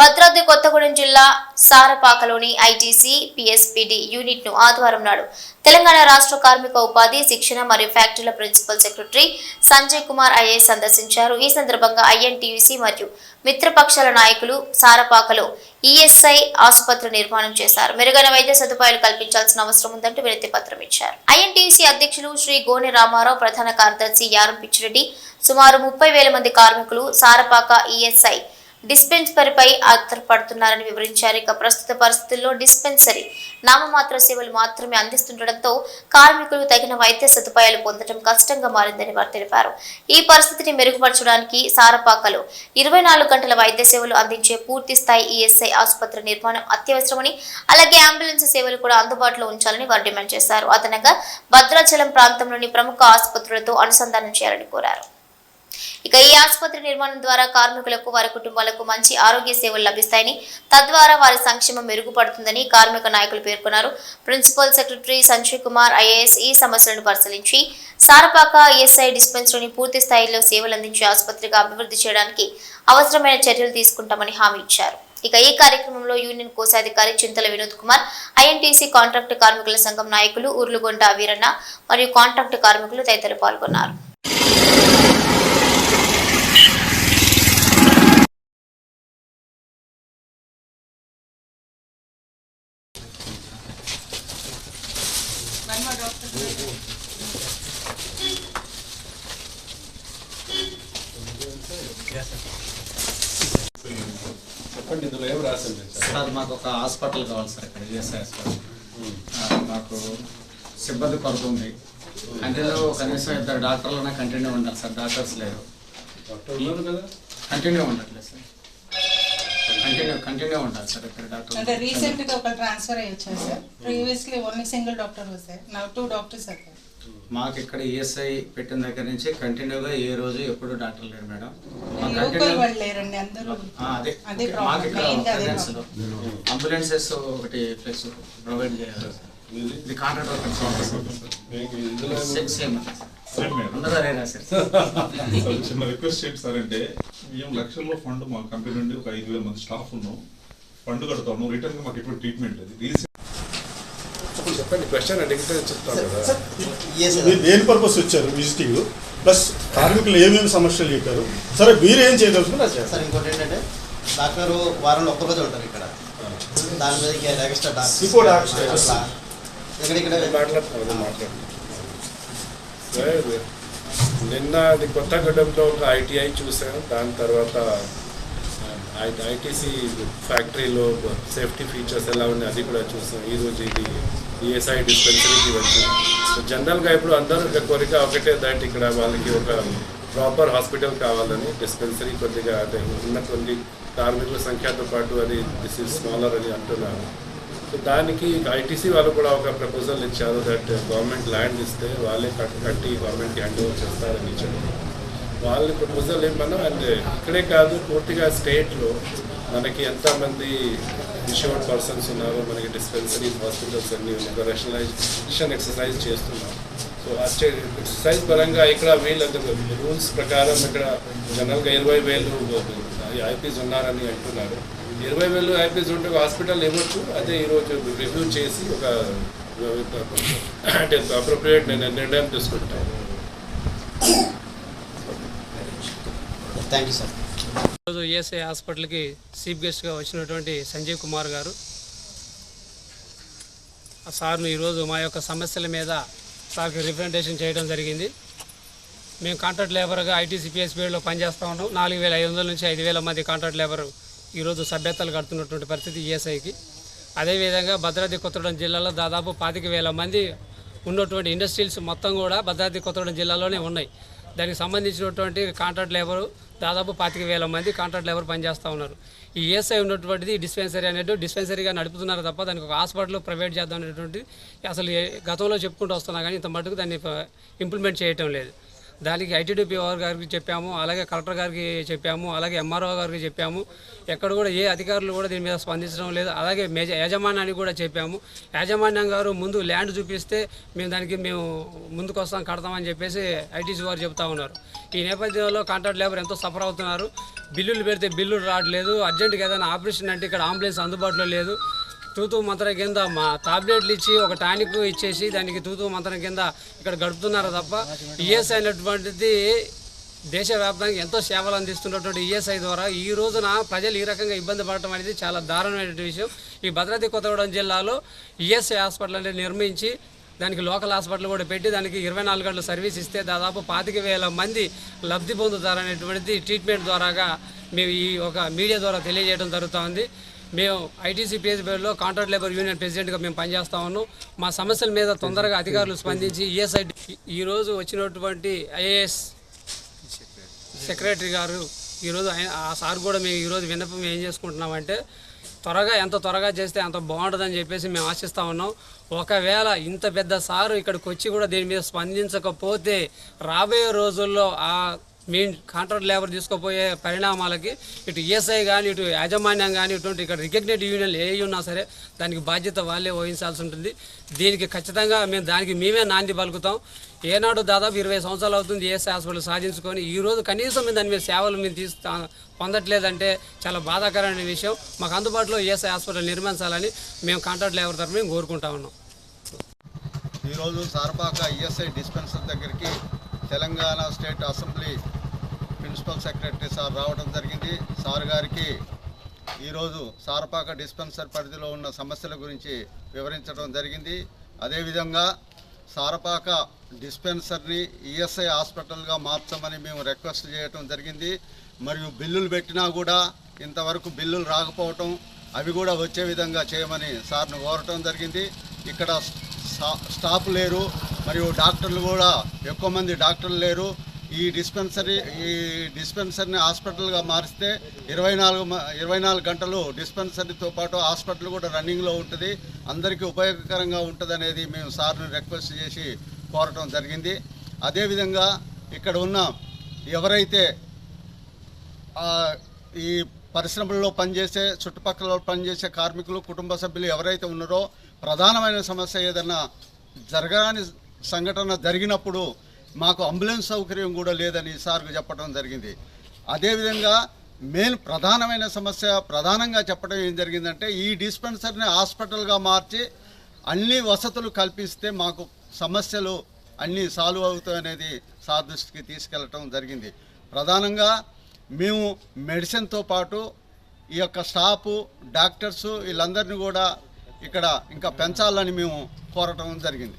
భద్రాద్రి కొత్తగూడెం జిల్లా సారపాకలోని ITC PSPD యూనిట్ను ఆదివారం నాడు తెలంగాణ రాష్ట్ర కార్మిక ఉపాధి శిక్షణ మరియు ఫ్యాక్టరీల principal secretary Sanjay Kumar IAS సందర్శించారు. ఈ సందర్భంగా ఐఎన్టీయూసీ మరియు మిత్రపక్షాల నాయకులు సారపాకలో ఈఎస్ఐ ఆసుపత్రి నిర్మాణం చేశారు. మెరుగైన వైద్య సదుపాయాలు కల్పించాల్సిన అవసరం ఉందంటూ వినతి పత్రం ఇచ్చారు. ఐఎన్టీయూసీ అధ్యక్షులు శ్రీ గోనె రామారావు ప్రధాన కార్యదర్శి యారం పిచ్చిరెడ్డి సుమారు ముప్పై వేల మంది కార్మికులు సారపాక ఈఎస్ఐ డిస్పెన్సరీపై ఆధారపడుతున్నారని వివరించారు. ఇక ప్రస్తుత పరిస్థితుల్లో డిస్పెన్సరీ నామమాత్ర సేవలు మాత్రమే అందిస్తుండటంతో కార్మికులు తగిన వైద్య సదుపాయాలు పొందడం కష్టంగా మారిందని వారు తెలిపారు. ఈ పరిస్థితిని మెరుగుపరచడానికి సారపాకలో ఇరవై నాలుగు గంటల వైద్య సేవలు అందించే పూర్తి స్థాయి ఈఎస్ఐ ఆసుపత్రి నిర్మాణం అత్యవసరమని అలాగే అంబులెన్స్ సేవలు కూడా అందుబాటులో ఉంచాలని వారు డిమాండ్ చేశారు. అదనంగా భద్రాచలం ప్రాంతంలోని ప్రముఖ ఆసుపత్రులతో అనుసంధానం చేయాలని కోరారు. ఇక ఈ ఆసుపత్రి నిర్మాణం ద్వారా కార్మికులకు వారి కుటుంబాలకు మంచి ఆరోగ్య సేవలు లభిస్తాయని తద్వారా వారి సంక్షేమం మెరుగుపడుతుందని కార్మిక నాయకులు పేర్కొన్నారు. Principal secretary Sanjay Kumar IAS ఈ సమస్యలను పరిశీలించి సారపాక ఈఎస్ఐ డిస్పెన్సరీని పూర్తి స్థాయిలో సేవలు అందించే ఆసుపత్రిగా అభివృద్ధి చేయడానికి అవసరమైన చర్యలు తీసుకుంటామని హామీ ఇచ్చారు. ఇక ఈ కార్యక్రమంలో యూనియన్ కోశాధికారి చింతల వినోద్ కుమార్ ఐఎన్టీసీ కాంట్రాక్ట్ కార్మికుల సంఘం నాయకులు ఉర్లుగొండ వీరన్న మరియు కాంట్రాక్ట్ కార్మికులు తదితరులు పాల్గొన్నారు. చెప్పండి ఇందులో ఏం రాసింది? సార్ మాకు ఒక హాస్పిటల్ కావాలి సార్ ఇక్కడ ఈఎస్ఐ హాస్పిటల్. ఆ, మాకు సిబ్బంది కొరత ఉంది. కంటిన్యూ కనీసం ఇద్దరు డాక్టర్లనే కంటిన్యూ ఉండాలి సార్ డాక్టర్స్ లేరు. డాక్టర్ ఉన్నారు కదా? కంటిన్యూ ఉండట్లేదు సార్. కంటిన్యూ కంటిన్యూ ఉండాలి సార్ ఇక్కడ అంటే డాక్టర్ రీసెంట్గా ఒక ట్రాన్స్ఫర్ అయ్యి వచ్చారు sir. Previously only single doctor sir now two doctors sir మాకు ఇక్కడ ఈఎస్ఐ పెట్టిన దగ్గర నుంచి కంటిన్యూగా ఏ రోజు ఎప్పుడు డాక్టర్ లేరు మేడం. అదే. మాకు ఇక్కడ అంబులెన్సెస్ ఒకటి ఫ్లెక్స్ ప్రొవైడ్ చేయాలి. ఇది కాంట్రాక్ట్ సేమ్ చిన్న రిక్వెస్ట్ ఏంటి సార్ అంటే మేము లక్షల్లో ఫండ్ మా కంపెనీ నుండి ఒక ఐదు వేల మంది స్టాఫ్ ఉన్నాం. ఫండ్ కడతాము రిటర్న్ మాకు ఎటువంటి ట్రీట్మెంట్ లేదు. రీసెంట్ చెప్పండి, క్వశ్చన్ అడిగితే చెప్తాను కదా. మీరు దేని పర్పస్ వచ్చారు విజిటింగ్ ప్లస్ కార్మికులు ఏమేమి సమస్యలు చెప్పారు? సరే మీరు ఏం చేయదలుచుకున్నారు. సార్ ఇంకోటి ఏంటంటే డాక్టర్ వారంలో ఒక్క రోజు ఉంటారు ఇక్కడ. దాని మీద ఎక్స్ట్రా డాక్టర్ ఇంకో డాక్టర్. ఇక్కడ ఇక్కడ మాట్లాడుతున్నాను మాట్లాడుతున్నాను సరే, నిన్న అది కొత్తగూడెంలో ఒక ఐటీఐ చూసాను దాని తర్వాత ఐటీసీ ఫ్యాక్టరీలో సేఫ్టీ ఫీచర్స్ ఎలా ఉన్నాయి అది కూడా చూస్తాం. ఈరోజు ఇది ఈఎస్ఐ డిస్పెన్సరీకి వచ్చి సో జనరల్గా ఇప్పుడు అందరూ ఒక కోరిక ఒకటే దాట్ ఇక్కడ వాళ్ళకి ఒక ప్రాపర్ హాస్పిటల్ కావాలని డిస్పెన్సరీ కొద్దిగా అంటే ఉన్న కొన్ని కార్మికుల సంఖ్యతో పాటు అది దిస్ ఈజ్ స్మాలర్ అని అంటున్నారు. సో దానికి ఐటీసీ వాళ్ళు కూడా ఒక ప్రపోజల్ ఇచ్చారు దట్ గవర్నమెంట్ ల్యాండ్ ఇస్తే వాళ్ళే కట్టి గవర్నమెంట్కి హ్యాండ్ ఓవర్ చేస్తారని చెప్పారు వాళ్ళ ప్రపోజల్ ఏమన్నా అండ్ ఇక్కడే కాదు పూర్తిగా స్టేట్లో మనకి ఎంతమంది ఇన్షూర్డ్ పర్సన్స్ ఉన్నారో మనకి డిస్పెన్సరీస్ హాస్పిటల్స్ అన్ని ఉన్నాయి. ఒక రేషనలైజేషన్ ఎక్సర్సైజ్ చేస్తున్నాం. సో ఎక్సర్సైజ్ పరంగా ఇక్కడ వీళ్ళందరూ రూల్స్ ప్రకారం ఇక్కడ జనరల్గా ఇరవై వేలు ఐపీస్ ఉన్నారని అంటున్నారు. ఇరవై వేలు ఐపీస్ ఉంటే హాస్పిటల్ ఇవ్వచ్చు అదే ఈరోజు రివ్యూ చేసి ఒక అంటే అప్రోప్రియేట్ నిర్ణయం తీసుకుంటాను థ్యాంక్ యూ సార్ ఈరోజు ఏఎస్ఐ హాస్పిటల్కి చీఫ్ గెస్ట్గా వచ్చినటువంటి సంజీవ్ కుమార్ గారు. ఆ సార్ను ఈరోజు మా యొక్క సమస్యల మీద సార్కి రిప్రజెంటేషన్ చేయడం జరిగింది. మేము కాంట్రాక్ట్ లేబర్గా ఐటీసీపీఎస్పీలో పనిచేస్తూ ఉన్నాం. నాలుగు వేల ఐదు వందల నుంచి ఐదు వేల మంది కాంట్రాక్ట్ లేబర్ ఈరోజు సభ్యతలు కడుతున్నటువంటి పరిస్థితి ఈఎస్ఐకి. అదేవిధంగా భద్రాద్రి కొత్తగూడెం జిల్లాలో దాదాపు పాతిక వేల మంది ఉన్నటువంటి ఇండస్ట్రీస్ మొత్తం కూడా భద్రాద్రి కొత్తగూడెం జిల్లాలోనే ఉన్నాయి. దానికి సంబంధించినటువంటి కాంట్రాక్ట్ లేబర్ దాదాపు పాతిక వేల మంది కాంట్రాక్ట్ లేబర్ పనిచేస్తూ ఉన్నారు. ఈ ఈఎస్ఐ ఉన్నటువంటిది డిస్పెన్సరీ అనేది డిస్పెన్సరీగా నడుపుతున్నారు తప్ప దానికి ఒక హాస్పిటల్ ప్రైవేట్ చేద్దాం అనేటువంటి అసలు గతంలో చెప్పుకుంటూ వస్తున్నా కానీ ఇంత మటుకు దాన్ని ఇంప్లిమెంట్ చేయటం లేదు. దానికి ఐటీడీపీ గారికి చెప్పాము అలాగే కలెక్టర్ గారికి చెప్పాము అలాగే ఎంఆర్ఓ గారికి చెప్పాము. ఎక్కడ కూడా ఏ అధికారులు కూడా దీని మీద స్పందించడం లేదు. అలాగే మేజ యాజమాన్యానికి కూడా చెప్పాము. యాజమాన్యం గారు ముందు ల్యాండ్ చూపిస్తే మేము దానికి మేము ముందుకు వస్తాం కడతామని చెప్పేసి ఐటీసీ వారు చెప్తా ఉన్నారు. ఈ నేపథ్యంలో కాంట్రాక్ట్ లేబర్ ఎంతో సఫర్ అవుతున్నారు. బిల్లులు పెడితే బిల్లులు రావట్లేదు. అర్జెంటుగా ఏదైనా ఆపరేషన్ అంటే ఇక్కడ అంబులెన్స్ అందుబాటులో లేదు. తూతూ మంత్రం కింద మా టాబ్లెట్లు ఇచ్చి ఒక టానిక్ ఇచ్చేసి దానికి తూతూ మంత్రం కింద ఇక్కడ గడుపుతున్నారు తప్ప ఈఎస్ఐ అనేటువంటిది దేశవ్యాప్తంగా ఎంతో సేవలు అందిస్తున్నటువంటి ఈఎస్ఐ ద్వారా ఈ రోజున ప్రజలు ఈ రకంగా ఇబ్బంది పడటం అనేది చాలా దారుణమైన విషయం. ఈ భద్రాద్రి కొత్తగూడెం జిల్లాలో ఈఎస్ఐ హాస్పిటల్ అనేది నిర్మించి దానికి లోకల్ హాస్పిటల్ కూడా పెట్టి దానికి ఇరవై నాలుగు గంటల సర్వీస్ ఇస్తే దాదాపు పాతిక వేల మంది లబ్ధి పొందుతారనేటువంటిది ట్రీట్మెంట్ ద్వారాగా మేము ఈ ఒక మీడియా ద్వారా తెలియజేయడం జరుగుతోంది మేము ఐటీసీ పిఎస్బీలో కాంట్రాక్ట్ లేబర్ యూనియన్ ప్రెసిడెంట్గా మేము పనిచేస్తా ఉన్నాం. మా సమస్యల మీద తొందరగా అధికారులు స్పందించి ఈఎస్ఐ ఈరోజు వచ్చినటువంటి ఐఏఎస్ సెక్రటరీ గారు ఈరోజు ఆ సార్ కూడా మేము ఈరోజు విన్నపం ఏం చేసుకుంటున్నామంటే త్వరగా ఎంత త్వరగా చేస్తే అంత బాగుంటుందని చెప్పేసి మేము ఆశిస్తూ ఉన్నాం. ఒకవేళ ఇంత పెద్ద సారు ఇక్కడికి వచ్చి కూడా దీని మీద స్పందించకపోతే రాబోయే రోజుల్లో ఆ మేము కాంట్రాక్ట్ లేబర్ తీసుకుపోయే పరిణామాలకి ఇటు ఏఎస్ఐ కానీ ఇటు యాజమాన్యం కానీ ఇటువంటి ఇక్కడ రికగ్నేట్ యూనియన్లు ఏ ఉన్నా సరే దానికి బాధ్యత వాళ్ళే వహించాల్సి ఉంటుంది. దీనికి ఖచ్చితంగా మేము దానికి మేమే నాంది పలుకుతాం. ఏనాడు దాదాపు ఇరవై సంవత్సరాలు అవుతుంది ఈఎస్ఐ హాస్పిటల్ సాధించుకొని. ఈ రోజు కనీసం మేము దాని మీద సేవలు మేము తీస్తా పొందట్లేదంటే చాలా బాధాకరమైన విషయం. మాకు అందుబాటులో ఏసీ హాస్పిటల్ నిర్మించాలని మేము కాంట్రాక్ట్ లేబర్ తరఫు మేము కోరుకుంటా ఉన్నాం. ఈరోజు సారపాక ఈఎస్ఐ డిస్పెన్సర్ దగ్గరికి Telangana state assembly principal secretary sir రావడం జరిగింది. సార్ గారికి ఈరోజు సారపాక డిస్పెన్సర్ పరిధిలో ఉన్న సమస్యల గురించి వివరించడం జరిగింది. అదేవిధంగా సారపాక డిస్పెన్సర్ని ఈఎస్ఐ హాస్పిటల్గా మార్చమని మేము రిక్వెస్ట్ చేయటం జరిగింది. మరియు బిల్లులు పెట్టినా కూడా ఇంతవరకు బిల్లులు రాకపోవటం అవి కూడా వచ్చే విధంగా చేయమని సార్ను కోరటం జరిగింది. ఇక్కడ స్టాఫ్ లేరు మరియు డాక్టర్లు కూడా ఎక్కువ మంది డాక్టర్లు లేరు. ఈ డిస్పెన్సరీ ఈ డిస్పెన్సరీని హాస్పిటల్గా మారిస్తే ఇరవై నాలుగు మ- ఇరవై నాలుగు గంటలు డిస్పెన్సరీతో పాటు హాస్పిటల్ కూడా రన్నింగ్లో ఉంటుంది. అందరికీ ఉపయోగకరంగా ఉంటుంది అనేది మేము సార్ని రిక్వెస్ట్ చేసి కోరటం జరిగింది. అదేవిధంగా ఇక్కడ ఉన్న ఎవరైతే ఈ పరిశ్రమల్లో పనిచేసే చుట్టుపక్కల పనిచేసే కార్మికులు కుటుంబ సభ్యులు ఎవరైతే ఉన్నారో ప్రధానమైన సమస్య ఏదన్నా జరగని సంఘటన జరిగినప్పుడు మాకు అంబులెన్స్ సౌకర్యం కూడా లేదని సార్కు చెప్పడం జరిగింది. అదేవిధంగా మెయిన్ ప్రధానమైన సమస్య ప్రధానంగా చెప్పడం ఏం జరిగిందంటే ఈ డిస్పెన్సర్ని హాస్పిటల్గా మార్చి అన్ని వసతులు కల్పిస్తే మాకు సమస్యలు అన్నీ సాల్వ్ అవుతాయనేది సార్ దృష్టికి తీసుకెళ్ళటం జరిగింది. ప్రధానంగా మేము మెడిసిన్తో పాటు ఈ యొక్క స్టాఫ్ డాక్టర్స్ వీళ్ళందరినీ కూడా ఇక్కడ ఇంకా పెంచాలని మేము కోరటం జరిగింది.